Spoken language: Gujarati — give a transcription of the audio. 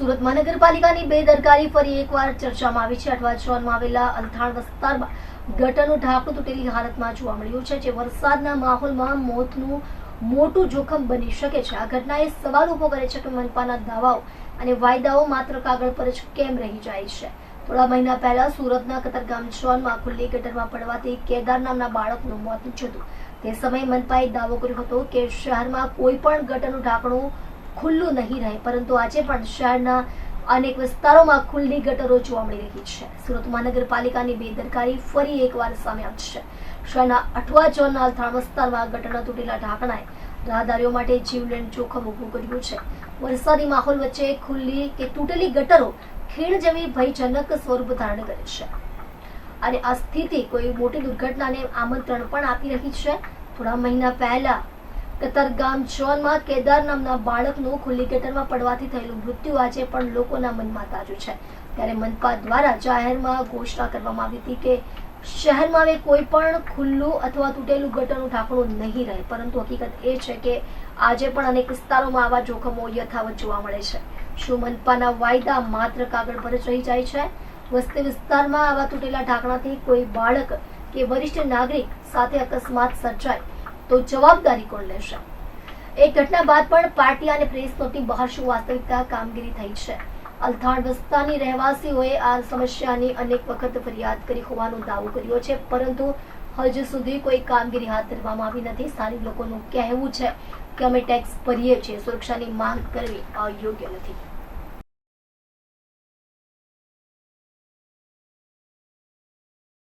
સુરત મહાનગરપાલિકાની બેદરકારી ફરી એકવાર ચર્ચામાં આવી છે. અઠવા ઝોનમાં આવેલા અંથાણ વિસ્તારમાં ગટરનું ઢાંકણું તૂટેલી હાલતમાં જોવા મળ્યું છે જે વરસાદના માહોલમાં મોતનું મોટું જોખમ બની શકે છે. આ ઘટનાએ સવાલ ઊભો કરે છે કે મનપાના દાવાઓ અને વાયદાઓ માત્ર કાગળ પર જ કેમ રહી જાય છે? થોડા મહિના પહેલા સુરતના કતરગામ ઝોનમાં ખુલ્લી ગટરમાં પડવાથી કેદાર નામના બાળકનું મોત નીપજ્યું તે સમયે મનપાએ દાવો કર્યો હતો કે શહેરમાં કોઈ પણ ગટરનું ઢાંકણું ખુલ્લું નહીં રહે, પરંતુ આજે પણ શહેરના અનેક વિસ્તારોમાં ખુલ્લી ગટરો જોવા મળી રહી છે. સુરત મહાનગરપાલિકાની બેદરકારી ફરી એકવાર સામે આવી શહેરના અઠવા ઝોનના અલથાણ વિસ્તારમાં ગટરના તૂટેલા ઢાંકણાએ રાહદારીઓ માટે જીવલેણ જોખમ ઊભું કર્યું છે. વરસાદી માહોલ વચ્ચે ખુલ્લી કે તૂટેલી ગટરો ખીણ જેવી ભયજનક સ્વરૂપ ધારણ કરે છે. અને આ સ્થિતિ કોઈ મોટી દુર્ઘટનાને આમંત્રણ પણ આપી રહી છે. થોડા મહિના પહેલા કતરગામ ઝોનમાં કેદાર નામના બાળકનું ખુલ્લી ગટરમાં પડવાથી થયેલું મૃત્યુ આજે પણ લોકોના મનમાં તાજું છે. ત્યારે મનપા દ્વારા જાહેરમાં ઘોષણા કરવામાં આવી હતી કે શહેરમાં હવે કોઈ પણ ખુલ્લું અથવા તૂટેલું ગટરનું ઢાંકણું નહીં રહે. પરંતુ હકીકત એ છે કે આજે પણ અનેક વિસ્તારોમાં આવા જોખમો યથાવત જોવા મળે છે. શું મનપાના વાયદા માત્ર કાગળ પર જ રહી જાય છે? વસ્તી વિસ્તારમાં આવા તૂટેલા ઢાંકણાથી કોઈ બાળક કે વરિષ્ઠ નાગરિક સાથે અકસ્માત સર્જાય તો જવાબદારી કોણ લેશે? એ ઘટના બાદ પણ પાર્ટી અને પ્રેસ નોટની બહાર શું વાસ્તવિકતા કામગીરી થઈ છે? અલથાણ વિસ્તારની રહેવાસીઓએ આ સમસ્યાની અનેક વખત ફરિયાદ કરી હોવાનો દાવો કર્યો છે, પરંતુ હજુ સુધી કોઈ કામગીરી હાથ ધરવામાં આવી નથી. સ્થાનિક લોકોનું કહેવું છે કે અમે ટેક્સ ભરીએ છીએ, સુરક્ષાની માંગ કરવી અયોગ્ય નથી.